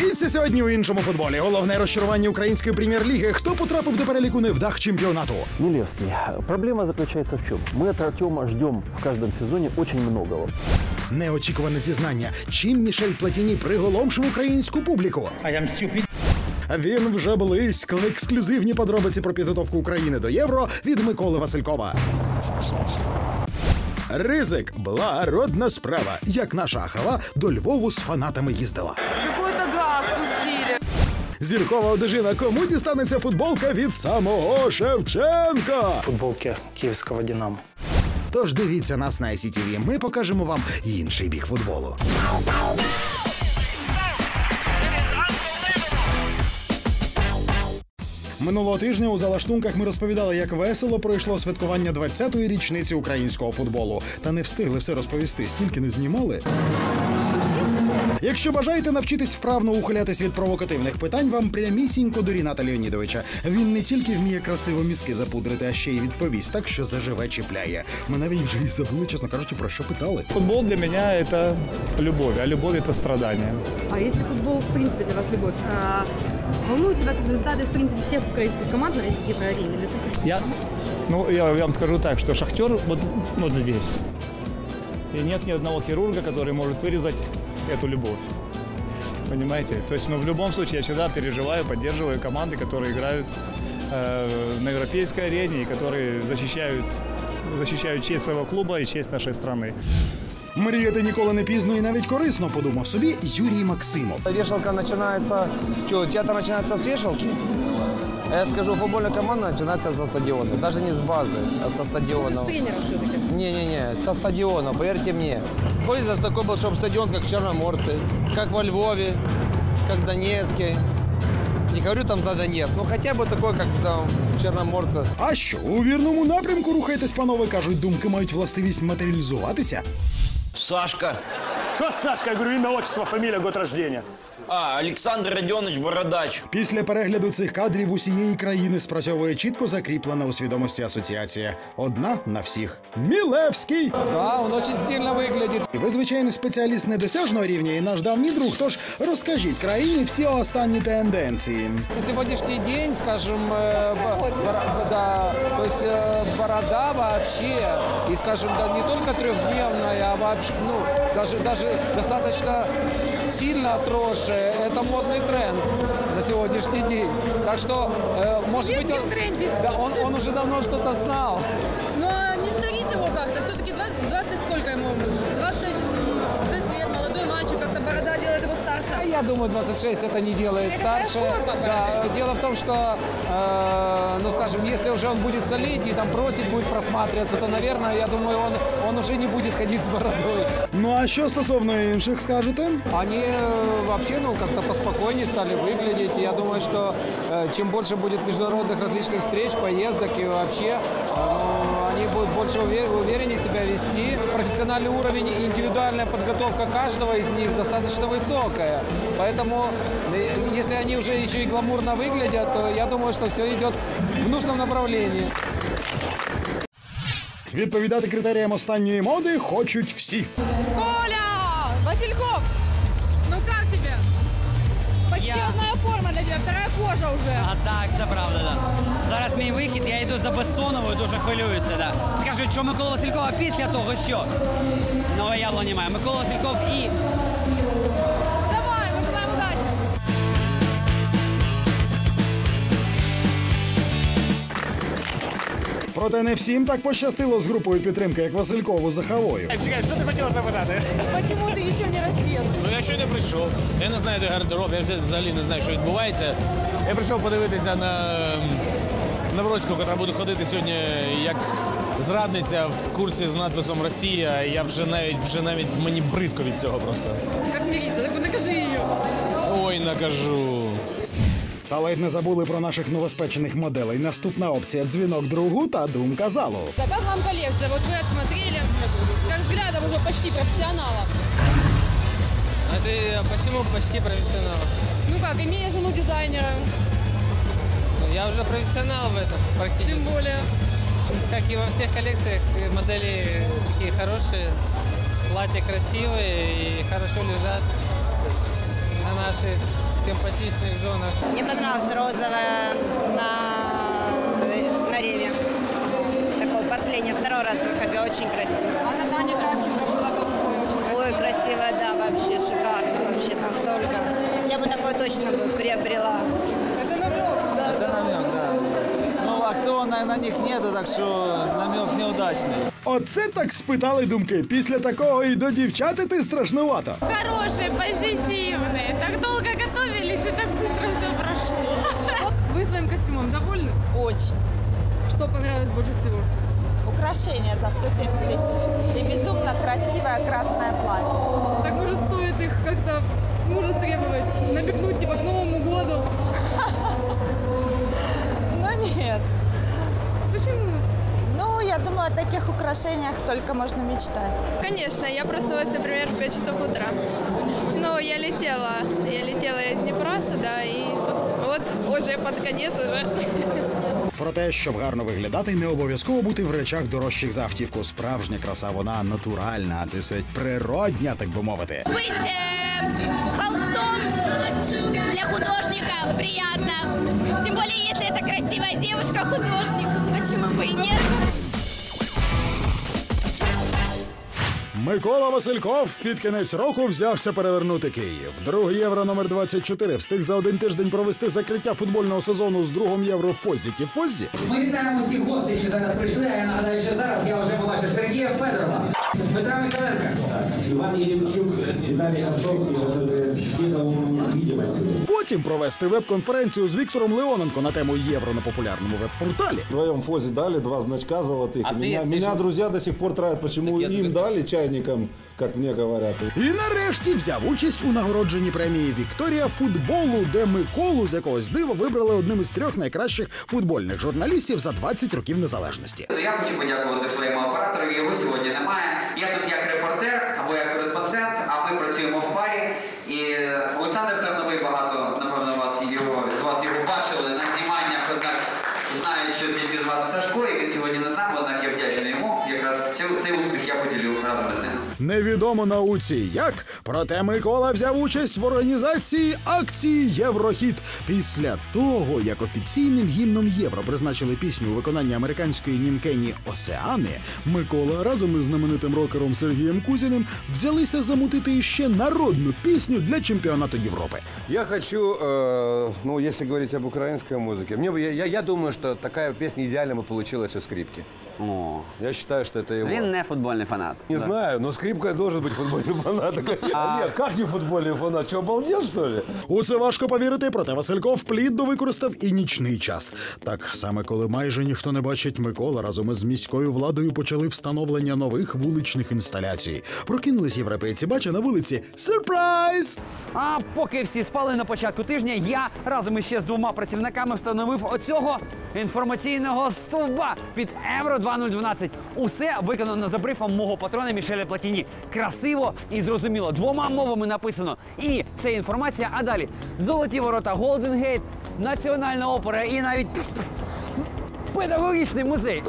Дивіться сьогодні у іншому футболі. Головне розчарування української прем'єр-ліги. Хто потрапив до переліку невдах чемпіонату? Милевский, проблема заключается в чем? Мы от Артема ждем в каждом сезоне очень многого. Неочікуване зізнання. Чим Мішель Платіні приголомшив українську публіку? I am stupid. Він вже близько. Ексклюзивні подробиці про підготовку України до євро від Миколи Василькова. Ризик благородна справа. Як наша Ахава до Львову з фанатами їздила. Какой-то. Зіркова одежина. Кому дістанеться футболка від самого Шевченка? Футболки киевского «Динамо». Тож дивіться нас на ICTV. Ми покажемо вам інший бік футболу. Минулого тижня у залаштунках ми розповідали, як весело пройшло святкування 20-ї річниці українського футболу. Та не встигли все розповісти, стільки не знімали. Якщо бажаєте навчитись вправно ухилятись від провокативних питань, вам прямісінько до Ріната Леонідовича. Він не тільки вміє красиво мізки запудрити, а ще й відповість так, що заживе чіпляє. Ми навіть вже і забули, чесно кажучи, про що питали. Футбол для меня это любовь, а любовь это страдание. А если футбол, в принципе, для вас любовь? А, волнуют ли вас результаты, в принципе, всех украинских команд на евроарене? Или только Я, ну, я вам скажу так, что Шахтер вот, вот здесь. И нет ни одного хирурга, который может вырезать эту любовь. Понимаете? То есть, ну, в любом случае, я всегда переживаю, поддерживаю команды, которые играют э, на европейской арене и которые защищают, защищают честь своего клуба и честь нашей страны. Мріяти ніколи не пізно і навіть корисно, подумав собі Юрій Максимов. Вешалка начинается, что, театр начинается с вешалки? А Я скажу, футбольная команда начинается со стадиона. Даже не с базы, а со стадиона. тренера все-таки? Не-не-не, со стадиона, поверьте мне. Хочется такой большой стадион, как в Черноморце, как во Львове, как в Донецке. Не говорю там за Донецк, но хотя бы такой, как там в Черноморце. А що у вірному напрямку рухайтесь, панове кажуть, думки мають властивість матеріалізуватися. Сашка. Что Сашка? Я говорю, имя, отчество, фамилия, год рождения. А, Олександр Родіонович Бородач. Після перегляду цих кадрів усієї країни спрацьовує чітко закріплена у свідомості асоціація. Одна на всіх. Мілевський! Да, он очень стильно выглядит. І ви, звичайно, спеціаліст недосяжного рівня і наш давній друг. Тож розкажіть країні всі останні тенденції. На сегодняшний день, скажем, э, б- бора- да, то есть э, борода вообще, и, скажем, да, не только трехдневная, а вообще, ну, даже, даже достаточно сильно отросшая, это модный тренд на сегодняшний день. Так что, э, может быть, он, да, он, он уже давно что-то знал. Старше. А Я думаю, 26 это не делает Это старше. пока. Да, дело в том, что, э, ну, скажем, если уже он будет солить и там просить будет просматриваться, то, наверное, я думаю, он, он уже не будет ходить с бородой. Ну а що стосовно інших скажете? Они э, вообще, ну, как-то поспокойнее стали выглядеть. Я думаю, что э, чем больше будет международных различных встреч, поездок и вообще, э, ну, больше уве- увереннее себя вести. Профессиональный уровень и индивидуальная подготовка каждого из них достаточно высокая. Поэтому, э, если они уже еще и гламурно выглядят, то я думаю, что все идет в нужном направлении. Відповідати критеріям останньої моди хочуть всі. Коля! Васильков! Ну как тебе? Почти одна форма кожа уже. А так, це правда, да. Зараз мій вихід, я йду за Бессоновою, дуже хвилююся. Да. Скажуть, що Микола Василькова після того що? Ну, явно немає. Микола Васильков і Проте не всім так пощастило з групою підтримки, як Василькову Захавою. Чекай, що ти хотіла запитати? Почему ты еще не раздет? Ну я ще не прийшов. Я не знаю, де гардероб, я взагалі не знаю, що відбувається. Я прийшов подивитися на Навроцьку, яка буде ходити сьогодні як зрадниця в курці з надписом Росія. Я вже навіть вже навіть мені бридко від цього просто. Как мириться? Так накажи ее. Ой, накажу. Та ледь не забули про наших новоспечених моделей. Наступна опція дзвінок другу та думка залу. Да как вам коллекция? Вот вы отсмотрели, как взглядом уже почти профессионала. А ты почему почти профессионал? Ну как, имея жену дизайнера, Я уже профессионал в этом практически. тем более. Как и во всех коллекциях, э, модели такие хорошие, платья красивые и хорошо лежат. Она наших симпатичных зонах. Мне понравилась розовая на, на реве. Такого последнего, второй раз выходила, очень красиво. А на Тане Кравченко была голубая очень красивая. Ой, красивая, да, вообще шикарно, вообще настолько. Я бы такой точно бы приобрела. Это намек. Это намек, да. Ну, акциона на них нету, так что намек неудачный. Оце так спитали думки. Після такого і до дівчат іти страшнувато. Хорошие, позитивные. Так долго Очень. Что понравилось больше всего? Украшение за 170 тысяч. И безумно красивое красное платье. Так может стоит их как-то с мужа требовать, намекнуть типа к Новому году? Но нет. Почему? Ну, я думаю, о таких украшениях только можно мечтать. Конечно, я проснулась, например, в 5 часов утра. Но я летела. Я летела из Днепра сюда, и вот, вот уже под конец уже. Проте, щоб гарно виглядати, не обов'язково бути в речах дорожчих за автівку. Справжня краса, вона натуральна, досить природня, так би мовити. Быть холстом для художника приятно. Тем более, если это красивая девушка-художник. Почему бы и нет? Микола Васильков під кінець року взявся перевернути Київ. Другий євро номер 24 встиг за один тиждень провести закриття футбольного сезону з другом євро Фозі кіфозі. Ми вітаємо усіх гостей, що зараз прийшли. А я нагадаю, що зараз я вже побачив Сергія Федорова, Дмитра Миколенка. Іван Еремчук, Віталій Осовский, где-то он видимо отсюда. Потім провести веб-конференцію з Віктором Леоненко на тему євро на популярному веб-порталі. Вдвоем Фозе дали два значка золотых. А И ты- меня, ты меня же- друзья до сих пор травят, почему Так я им тебе- дали чайникам, как мне говорят. І нарешті взяв участь у нагородженні премії Вікторія футболу, де Миколу з якогось дива вибрали одним із трьох найкращих футбольних журналістів за 20 років незалежності. Я хочу подякувати своєму оператору. Його сьогодні немає. Невідомо науці як, проте Микола взяв участь в організації акції Єврохіт. Після того, як офіційним гімном євро призначили пісню у виконанні американської німкені Осеани, Микола разом із знаменитим рокером Сергієм Кузіним взялися замутити іще народну пісню для чемпіонату Європи. Я хочу, э, ну, если говорить об украинской музыке, мне, бы- я, я, я думаю, что такая песня идеально бы получилась у скрипки. О, Я считаю, что это его. він не футбольний фанат. Не знаю, но скрипка должен быть футбольным фанатом. Нет, как не футбольный фанат? Что, обалдел, что ли? У це важко повірити, проте Васильков плідно використав і нічний час. Так саме коли майже ніхто не бачить Микола разом із міською владою почали встановлення нових вуличних інсталяцій. Прокинулись європейці, бача на вулиці Сюрприз! А поки всі спали на початку тижня, я разом іще з двома працівниками встановив оцього інформаційного стовба під Евро 2012. Усе виконано за брифом мого патрона Мішеля Платіні. Красиво і зрозуміло. Двома мовами написано. І це інформація. А далі золоті ворота Голденгейт, Національна опера і навіть педагогічний музей.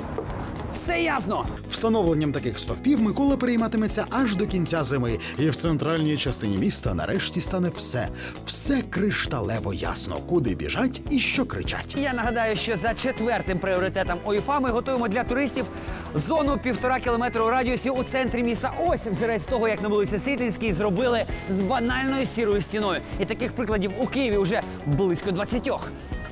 Все ясно. Встановленням таких стовпів Микола перейматиметься аж до кінця зими, і в центральній частині міста нарешті стане все, все кришталево ясно, куди біжать і що кричать. Я нагадаю, що за четвертим пріоритетом ОІФА ми готуємо для туристів зону півтора кілометру у радіусі у центрі міста. Ось взірець того, як на вулиці Світлінській зробили з банальною сірою стіною. І таких прикладів у Києві вже близько 20.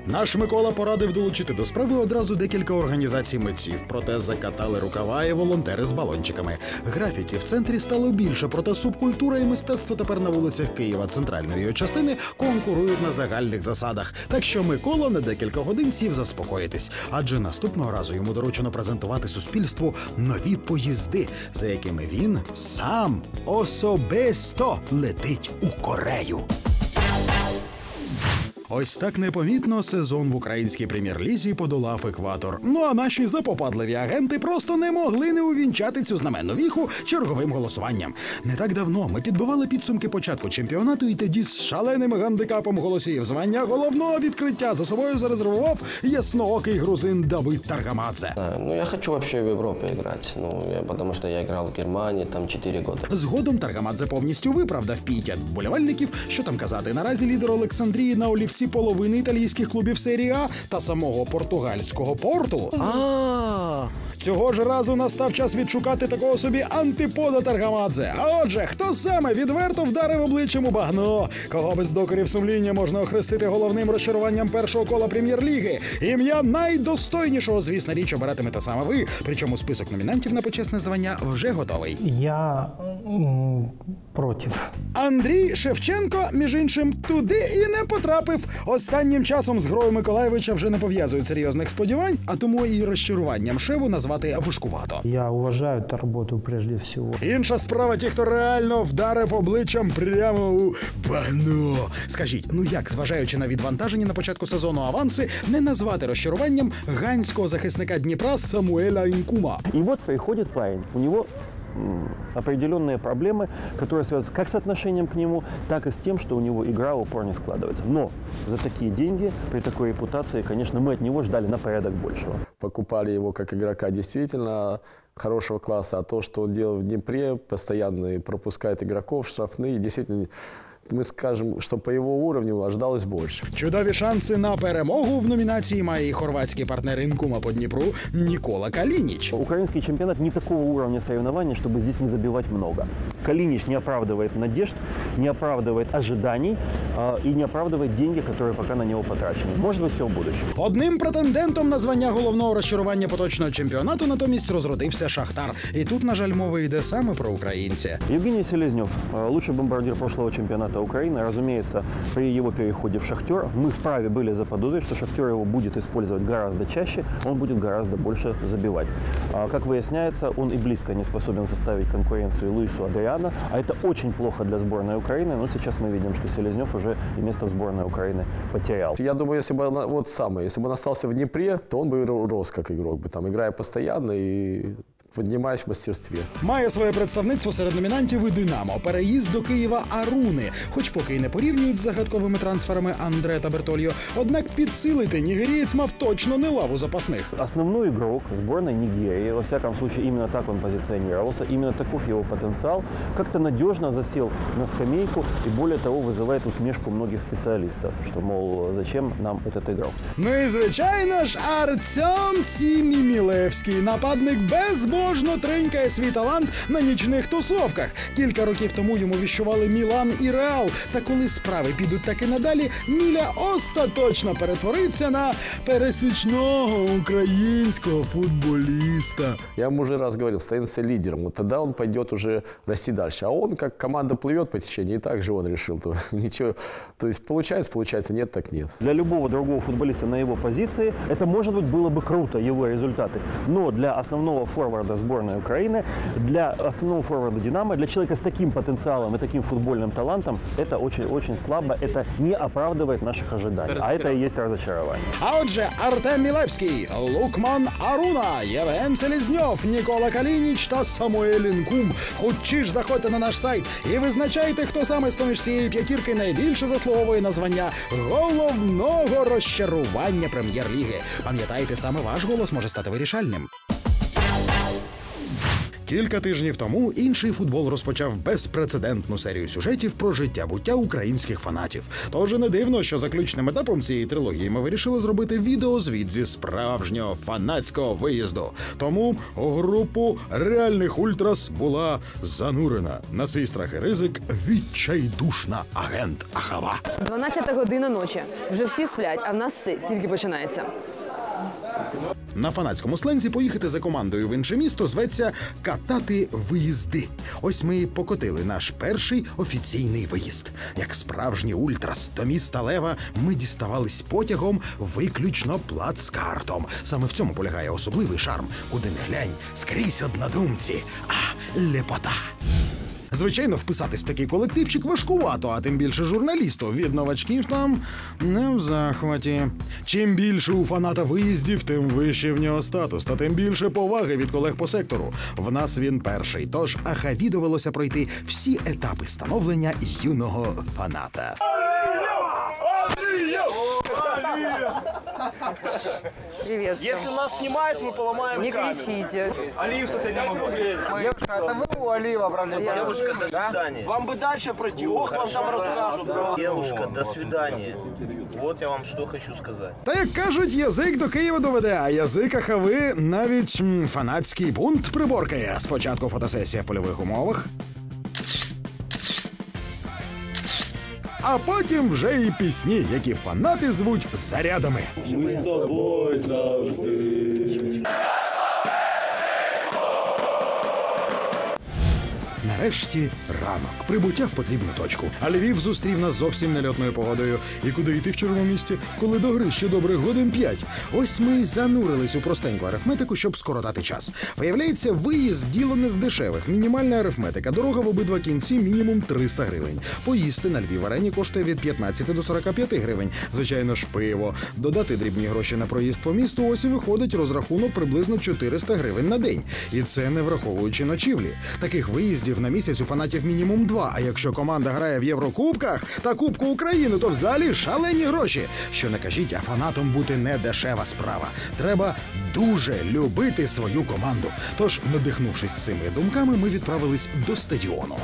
Наш Микола порадив долучити до справи одразу декілька організацій митців. Проте закатали рукава і волонтери з балончиками. Графіті в центрі стало більше, проте субкультура і мистецтво тепер на вулицях Києва центральної частини конкурують на загальних засадах. Так що Микола на декілька годин сів заспокоїтись, адже наступного разу йому доручено презентувати суспільству нові поїзди, за якими він сам особисто летить у Корею. Ось так непомітно сезон в українській прем'єр-лізі подолав екватор. Ну а наші запопадливі агенти просто не могли не увінчати цю знаменну віху черговим голосуванням. Не так давно ми підбивали підсумки початку чемпіонату, і тоді з шаленим гандикапом голосів звання головного відкриття за собою зарезервував ясноокий грузин Давид Таргамадзе. Ну я хочу вообще в Европе играть, ну, я, потому что я играл в Германии там 4 года. Згодом Таргамадзе повністю виправдав піття вболівальників. Що там казати, наразі лідер Олександрії на олівці половини італійських клубів серії А та самого португальського порту. А цього ж разу настав час відшукати такого собі антипода Таргамадзе. А отже, хто саме відверто вдарив обличчям у багно? Кого без докорів сумління можна охрестити головним розчаруванням першого кола прем'єр-ліги? Ім'я найдостойнішого, звісно, річ обиратимете саме ви. Причому список номінантів на почесне звання вже готовий. Я м, против. Андрій Шевченко, між іншим, туди і не потрапив. Останнім часом з грою Миколаєвича вже не пов'язують серйозних сподівань, а тому і розчаруванням шеву назвати важкувато. Я уважаю эту работу прежде всего. Інша справа, ті, хто реально вдарив обличчям прямо у багно. Скажіть, ну як, зважаючи на відвантажені на початку сезону аванси, не назвати розчаруванням ганського захисника Дніпра Самуеля Інкума? И вот приходит парень, у него м, определенные проблемы, которые связаны как с отношением к нему, так и с тем, что у него игра упор не складывается. Но за такие деньги, при такой репутации, конечно, мы от него ждали на порядок большего. покупали его как игрока действительно хорошего класса, а то, что он делал в Днепре, постоянно пропускает игроков, штрафные, действительно, мы скажем, что по его уровню ожидалось больше. Чудові шанси на перемогу в номінації має і хорватський партнер Інкума по Дніпру Нікола Калініч. Украинский чемпионат не такого уровня соревнований, чтобы здесь не забивать много. Калинич не оправдывает надежд, не оправдывает ожиданий а, и не оправдывает деньги, которые пока на него потрачены. Может быть, все в будущем. Одним претендентом на звання головного розчарування поточного чемпіонату натомість розродився Шахтар. І тут, на жаль, мова йде саме про українця. Евгений Селезнев, э, лучший бомбардир прошлого чемпионата Украины, разумеется, при его переходе в «Шахтер» мы вправе были заподозрить, что «Шахтер» его будет использовать гораздо чаще, он будет гораздо больше забивать. А, Как выясняется, он и близко не способен составить конкуренцию Луису Адриана, а это очень плохо для сборной Украины, но сейчас мы видим, что Селезнев уже и место в сборной Украины потерял. Я думаю, если бы, он- вот самое, если бы он остался в Днепре, то он бы ро- рос как игрок, бы, там, играя постоянно и поднимаясь в мастерстве. Має своє представництво серед номінантів і Динамо. Переїзд до Києва Аруни, хоч поки й не порівнюють з загадковими трансферами Андре та Бертольо. Однак підсилити нігерієць мав точно не лаву запасних. Основной игрок сборной Нигерии, во всяком случае именно так он позиционировался, именно таков его потенциал, как-то надежно засел на скамейку и более того вызывает усмешку многих специалистов, что, мол, зачем нам этот игрок. Ну і звичайно ж, Артем Цімімілевський, нападник безбожно тринькає свій талант на нічних тусовках. Кілька років тому йому віщували Мілан і Реал. Та коли справи підуть таки надалі, Міля остаточно перетвориться на пересічного українського футболіста. Я ему уже раз говорил, становится лидером. Вот тогда он пойдет уже расти дальше. А он, как команда плывет по течению, и так же он решил. То, ничего. То есть получается, получается, нет, так нет. Для любого другого футболиста на его позиции это, может быть, было бы круто, его результаты. Но для основного форварда сборной Украины, для основного форварда «Динамо», для человека с таким потенциалом и таким футбольным талантом, это очень-очень слабо, это не оправдывает наших ожиданий. А это и есть разочарование. А отже, Артем Мілевський, Лукман Аруна, Євген Селізньов, Нікола Калініч та Самуель Інкум. Хочі ж заходьте на наш сайт і визначайте, хто саме з поміж цієї п'ятірки найбільше заслуговує на звання головного розчарування прем'єр-ліги. Пам'ятайте, саме ваш голос може стати вирішальним. Кілька тижнів тому інший футбол розпочав безпрецедентну серію сюжетів про життя буття українських фанатів. Тож не дивно, що заключним етапом цієї трилогії ми вирішили зробити відеозвіт зі справжнього фанатського виїзду. Тому групу реальних ультрас була занурена на свій страх і ризик відчайдушна агент Ахава. 12 година ночі. Вже всі сплять, а в нас тільки починається. На фанатському слензі поїхати за командою в інше місто зветься катати виїзди. Ось ми покотили наш перший офіційний виїзд. Як справжні ультрас до міста Лева ми діставались потягом виключно плацкартом. Саме в цьому полягає особливий шарм, куди не глянь, скрізь однодумці. А лепота. Звичайно, вписатись в такий колективчик важкувато, а тим більше журналісту. Від новачків там не в захваті. Чим більше у фаната виїздів, тим вище в нього статус, та тим більше поваги від колег по сектору. В нас він перший. Тож Ахаві довелося пройти всі етапи становлення юного фаната. Привет. Если нас снимают, мы поломаем Не камеру. кричите. Алиев в соседнем угле. Девушка, это вы у Алиева брали? Девушка, до свидания. Вам бы дальше пройти. Ох, вам там расскажут. Девушка, до свидания. Вот я вам что хочу сказать. Та як кажуть, язик до Києва доведе, а язик Ахави навіть м, фанатський бунт приборкає. Спочатку фотосесія в польових умовах. А потім вже і пісні, які фанати звуть зарядами. Ми з тобою завжди. Нарешті ранок. Прибуття в потрібну точку. А Львів зустрів нас зовсім нельотною погодою. І куди йти в чорному місті, коли до гри ще добрих годин п'ять. Ось ми й занурились у простеньку арифметику, щоб скоротати час. Виявляється, виїзд діло не з дешевих. Мінімальна арифметика. Дорога в обидва кінці мінімум 300 гривень. Поїсти на Львів арені коштує від 15 до 45 гривень. Звичайно ж, пиво. Додати дрібні гроші на проїзд по місту. Ось і виходить розрахунок приблизно 400 гривень на день. І це не враховуючи ночівлі. Таких виїздів на місяць у фанатів мінімум два. А якщо команда грає в Єврокубках та Кубку України, то взагалі шалені гроші. Що не кажіть, а фанатом бути не дешева справа. Треба дуже любити свою команду. Тож, надихнувшись цими думками, ми відправились до стадіону.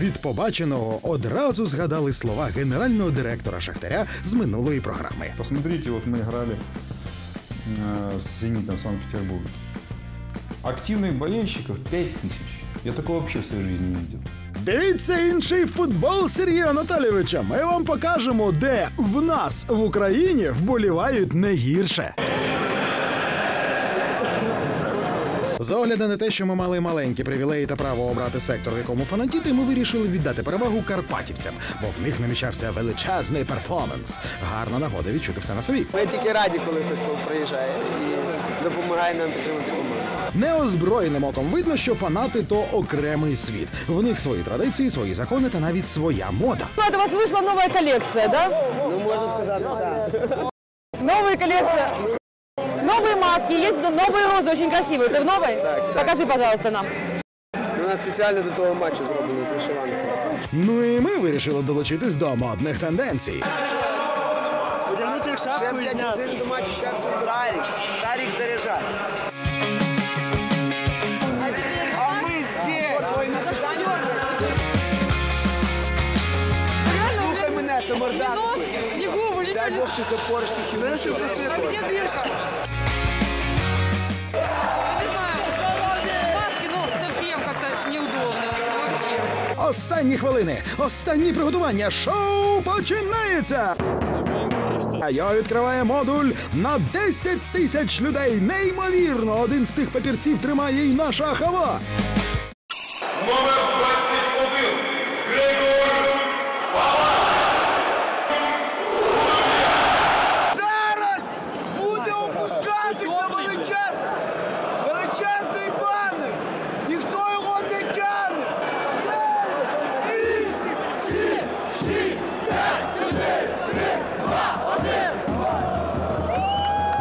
Від побаченого одразу згадали слова генерального директора Шахтаря з минулої програми. Посмотрите, вот мы играли э, с «Зенитом» в Санкт-Петербурге. Активных болельщиков 5 тысяч. Я такого вообще в своей жизни не видел. Дивіться інший футбол Сергія Анатолійовича. Ми вам покажемо, де в нас в Україні вболівають не гірше. З огляду на те, що ми мали маленькі привілеї та право обрати сектор, в якому фанатіти, ми вирішили віддати перевагу карпатівцям, бо в них намічався величезний перформанс. Гарна нагода відчути все на собі. Ми тільки раді, коли хтось приїжджає і допомагає нам підтримати команду. Неозброєним оком видно, що фанати то окремий світ. В них свої традиції, свої закони та навіть своя мода. Это у вас вышла новая коллекция, да? Ну, можна сказати, так. Новая коллекция. Новые маски, есть новые розы, очень красивые. Ты в новой? Покажи, пожалуйста, нам. Вона спеціально до того матчу зроблена з вишиванкою. Ну і ми вирішили долучитись до модних тенденцій. Одягнути шапку і зняти. Один до матчу ще все Тарік. Тарік заряджай. Ти запориш ти хіба. А где дырка? Я не знаю. Маски, ну, совсем как-то неудобно. Вообще. Останні хвилини, останні приготування. Шоу починається. А його відкриває модуль на 10 тисяч людей. Неймовірно, один з тих папірців тримає і наша хава.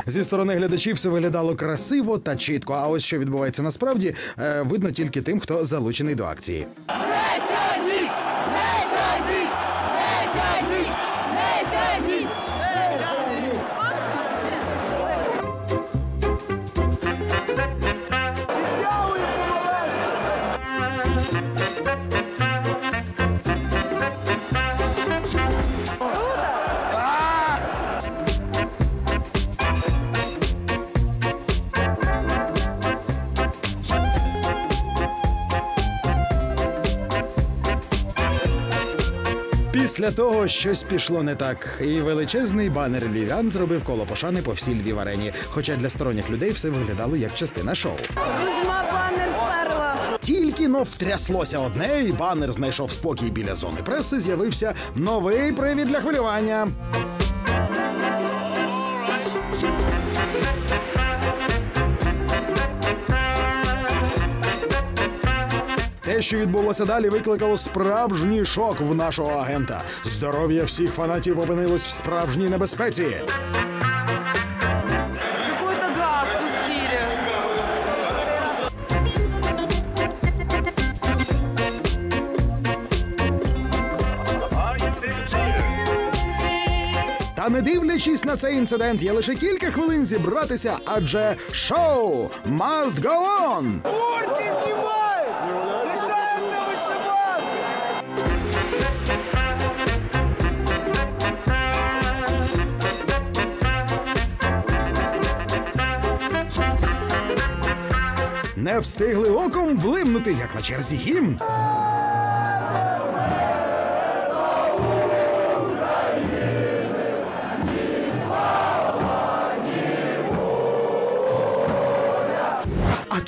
Зі сторони глядачів все виглядало красиво та чітко. А ось що відбувається насправді, е, видно тільки тим, хто залучений до акції. Після того щось пішло не так, і величезний банер львів'ян зробив коло пошани по всій Львів арені. Хоча для сторонніх людей все виглядало як частина шоу. Кузьма банер сперла. Тільки но втряслося одне, і банер знайшов спокій біля зони преси. З'явився новий привід для хвилювання. Те, що відбулося далі, викликало справжній шок в нашого агента. Здоров'я всіх фанатів опинилось в справжній небезпеці. Та не дивлячись на цей інцидент, є лише кілька хвилин зібратися, адже шоу must go on! Куртки снимай! Не встигли оком блимнути, як на черзі гімн.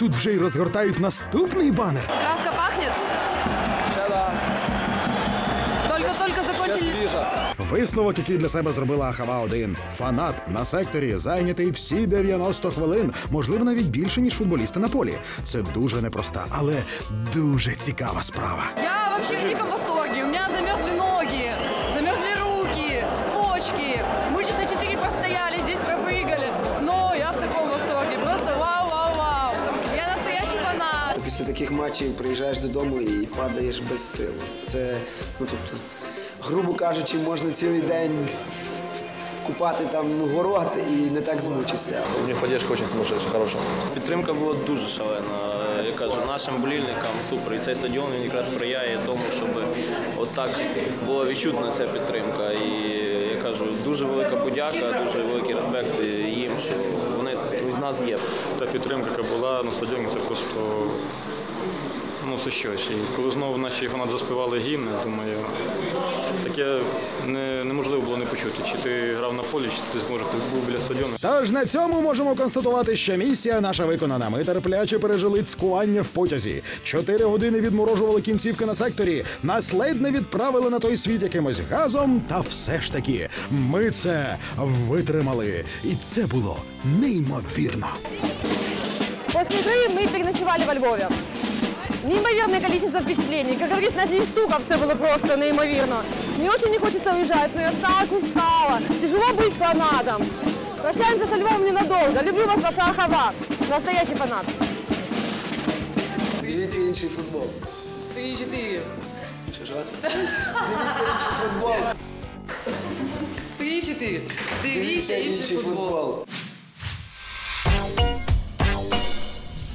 Тут вже й розгортають наступний банер. Висновок, який для себе зробила Ахава 1 Фанат на секторі зайнятий всі 90 хвилин, можливо, навіть більше ніж футболісти на полі. Це дуже непроста, але дуже цікава справа. Я вообще в диком восторге. У меня замерзли ноги, замерзли руки, почки. Мы часа четыре простояли, здесь пропрыгали. Но я в таком восторге. Просто вау-вау-вау. Я настоящий фанат. Після таких матчів приїжджаєш додому і падаєш без сил. Це, ну тобто, грубо кажучи, можна цілий день купати там город і не так змучишся. У них поддержка очень сумасшедшая, хорошая. Підтримка була дуже шалена. Я кажу, нашим болільникам супер. І цей стадіон він якраз сприяє тому, щоб отак була відчутна ця підтримка. І я кажу, дуже велика подяка, дуже великий респект їм, що вони від нас є. Та підтримка, яка була на стадіоні, це просто ну, це щось. І коли знову наші фанати заспівали гімн, думаю, таке не, неможливо було не почути. Чи ти грав на полі, чи ти зможеш був біля стадіону. Тож на цьому можемо констатувати, що місія наша виконана. Ми терпляче пережили цькування в потязі. Чотири години відморожували кінцівки на секторі. Нас ледь не відправили на той світ якимось газом. Та все ж таки, ми це витримали. І це було неймовірно. После игры мы переночевали во Львове. Неимоверное количество впечатлений. Как говорится, на день штука все было просто неимоверно. Мне очень не хочется уезжать, но я так устала. Тяжело быть фанатом. Прощаемся со Львовом ненадолго. Люблю вас, ваша Ахава. Настоящий фанат. Дивіться інший футбол. Три-четыре. Що що? Дивіться інший футбол. Три-четыре. Дивіться інший футбол.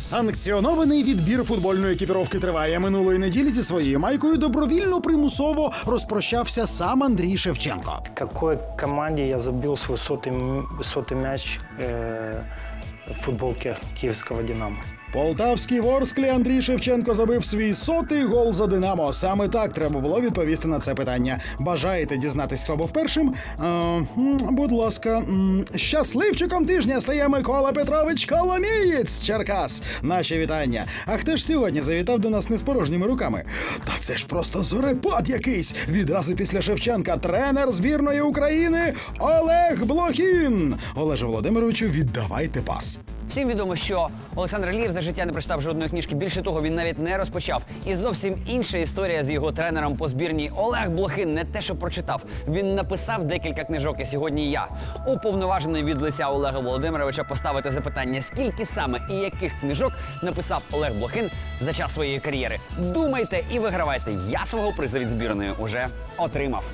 Санкціонований відбір футбольної екіпіровки триває минулої неділі зі своєю майкою. Добровільно примусово розпрощався сам Андрій Шевченко. Какой команде я забил свой сотый, м- сотый мяч э, в футболке киевского «Динамо»? Полтавський Ворсклі Андрій Шевченко забив свій сотий гол за Динамо. Саме так треба було відповісти на це питання. Бажаєте дізнатись, хто був першим? Е, будь ласка, щасливчиком тижня стає Микола Петрович Коломієць Черкас. Наші вітання. А хто ж сьогодні завітав до нас не з порожніми руками? Та це ж просто зорепад якийсь. Відразу після Шевченка тренер збірної України Олег Блохін. Олеже Володимировичу, віддавайте пас. Всім відомо, що Олександр Лів за життя не прочитав жодної книжки. Більше того, він навіть не розпочав. І зовсім інша історія з його тренером по збірній Олег Блохин не те, що прочитав. Він написав декілька книжок. І сьогодні я уповноважений від лиця Олега Володимировича поставити запитання, скільки саме і яких книжок написав Олег Блохин за час своєї кар'єри. Думайте і вигравайте. Я свого приза від збірної уже отримав.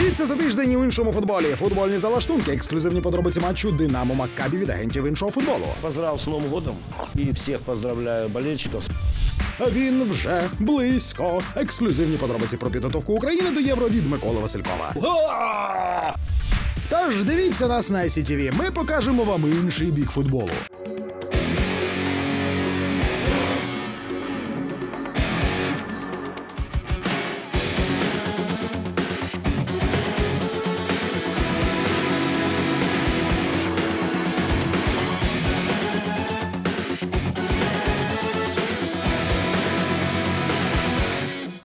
Дивіться за тиждень у іншому футболі. Футбольні залаштунки, ексклюзивні подробиці матчу Динамо Маккабі від агентів іншого футболу. Поздравляю с Новым годом и всех поздравляю болельщиков. А Він вже близько. Ексклюзивні подробиці про підготовку України до євро від Миколи Василькова. Тож дивіться нас на ICTV. Ми покажемо вам інший бік футболу.